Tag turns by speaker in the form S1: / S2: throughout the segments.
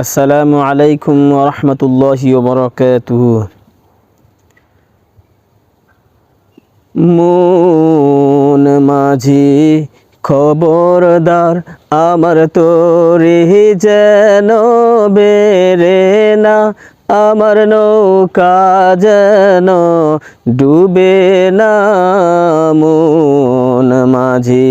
S1: আসসালামু আলাইকুম রহমতুল্লাহি মন মাঝি খবরদার আমার তোরে যেন বেরে না, আমার নৌকা যেন ডুবে না। মন মাঝি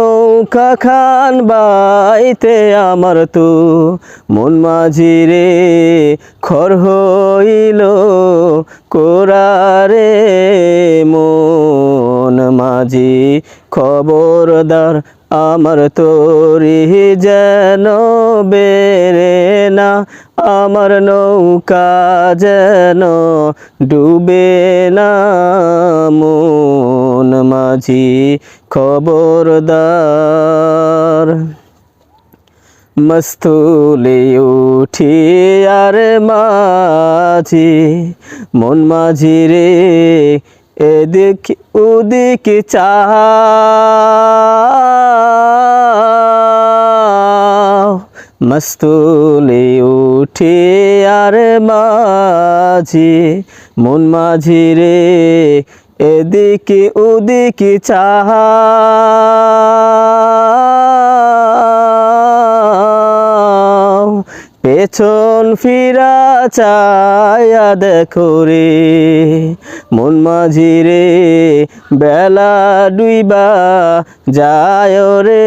S1: নৌকা খান বাইতে আমার তো। মন মাঝি রে, খর হইল কোরারে। মন মাঝি খবরদার আমার তোরি যেন বেরে না। আমার নৌকা যেন ডুবে না। মন মাঝি খবরদার। মস্তুলে উঠি আর মাঝি মন মাঝি রে এদিক উদিক চাহ মস্তুলে উঠি আর মাঝি, মন মাঝি রে, এদিকে ওদিকে চাহা পেছন ফিরা চায়া দেখো রে, মন মাঝি রে, বেলা ডুইবা যায় রে।